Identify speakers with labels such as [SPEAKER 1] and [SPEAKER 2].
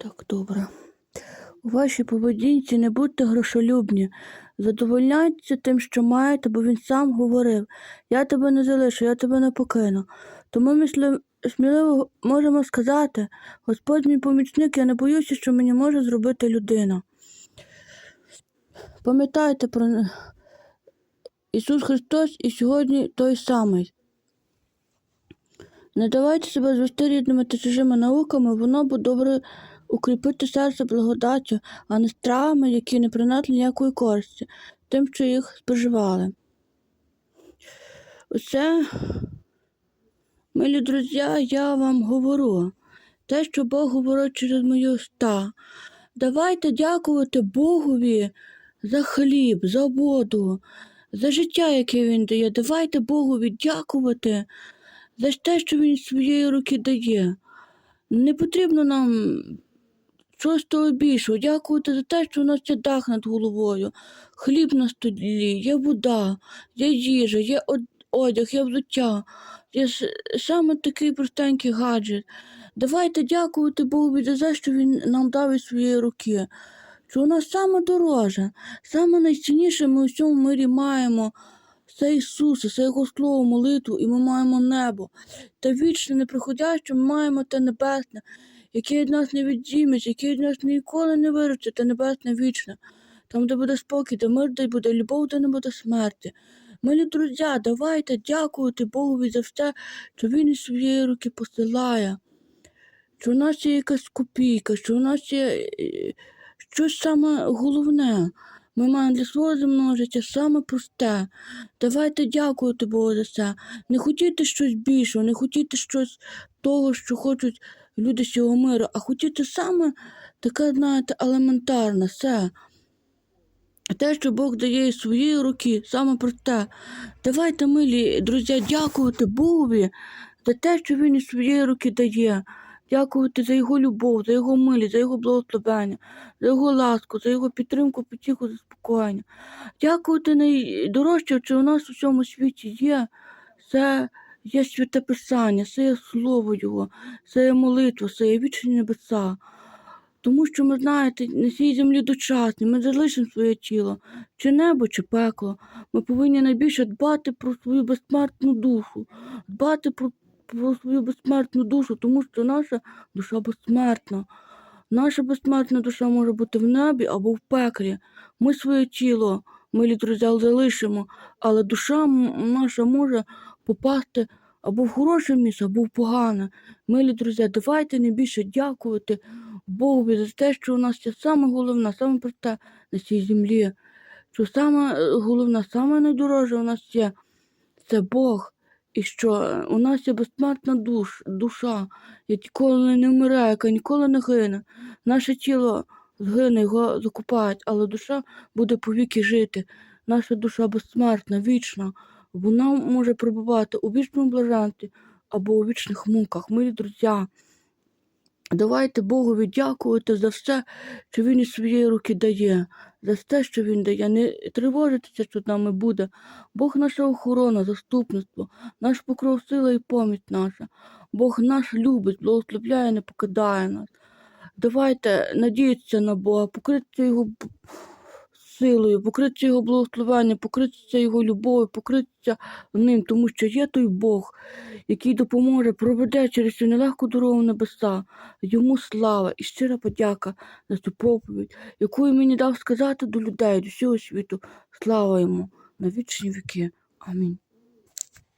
[SPEAKER 1] Так, добре. У вашій поведінці не будьте грошолюбні. Задовольняйтеся тим, що маєте, бо він сам говорив: Я тебе не залишу, я тебе не покину. Тому ми сміливо можемо сказати: Господь мій помічник, я не боюся, що мені може зробити людина. Пам'ятайте про Ісус Христос і сьогодні той самий. Не давайте себе звести рідними та чужими науками, воно буде добре укріпити серце благодаттю, а не стравами, які не принесли ніякої користі, тим, що їх споживали. Оце, милі друзі, я вам говорю. Те, що Бог говорить через мої уста. Давайте дякувати Богові за хліб, за воду, за життя, яке Він дає. Давайте Богові дякувати за те, що Він своєї руки дає. Не потрібно нам щось того більшого. Дякувати за те, що у нас є дах над головою, хліб на столі, є вода, є їжа, є одяг, є взуття, є саме такий простенький гаджет. Давайте дякувати Богу за те, що Він нам дав із своєї руки. Що нас саме дороже, саме найцінніше ми у всьому мирі маємо. Це Ісуса, це Його Слово, молитву, і ми маємо небо. Та вічне, неприходяще ми маємо те небесне, яке від нас не відійметься, яке від нас ніколи не виручиться, те небесне вічне. Там, де буде спокій, де мир, де буде любов, де не буде смерті. Милі друзі, давайте дякувати Богові за все, що Він із своєї руки посилає. Що у нас є якась копійка, що у нас є е, щось саме головне. Ми маємо для свого земного життя саме просте. Давайте дякувати Богу за це. Не хотіти щось більшого, не хотіти щось того, що хочуть люди з цього миру, а хотіти саме таке, знаєте, елементарне, все. Те, що Бог дає із своєї руки, саме просте. Давайте, милі друзі, дякувати Богові за те, що Він із своєї руки дає. Дякувати за його любов, за його милість, за його благословення, за його ласку, за його підтримку, потіху, заспокоєння. Дякувати найдорожче, що у нас у всьому світі є. Це є святе писання, це є слово Його, це є молитва, це є вічні небеса. Тому що ми знаєте, на цій землі дочасні, ми залишимо своє тіло, чи небо, чи пекло. Ми повинні найбільше дбати про свою безсмертну душу, дбати про, про свою безсмертну душу, тому що наша душа безсмертна. Наша безсмертна душа може бути в небі або в пеклі. Ми своє тіло, милі друзі, залишимо, але душа наша може попасти або в хороше місце, або в погане. Милі друзі, давайте найбільше дякувати Богові за те, що у нас є саме головне, саме просте на цій землі. Що саме е, головне, саме найдорожче у нас є це Бог. І що е, у нас є безсмертна душ, душа, яка ніколи не вмирає, яка ніколи не гине. Наше тіло згине, його закупають, але душа буде повіки жити. Наша душа безсмертна, вічна. Вона може перебувати у вічному блаженстві або у вічних муках. Милі друзі, давайте Богові дякувати за все, що Він із своєї руки дає, за все, що Він дає. Не тривожитися, що нами буде. Бог наша охорона, заступництво, наш покров, сила і поміч наша. Бог наш любить, благословляє, не покидає нас. Давайте надіятися на Бога, покритися Його силою, покритися Його благословенням, покритися Його любов'ю, покритися ним, тому що є той Бог, який допоможе, проведе через цю нелегку дорогу небеса. Йому слава і щира подяка за цю проповідь, яку мені дав сказати до людей, до всього світу. Слава йому на вічні віки. Амінь.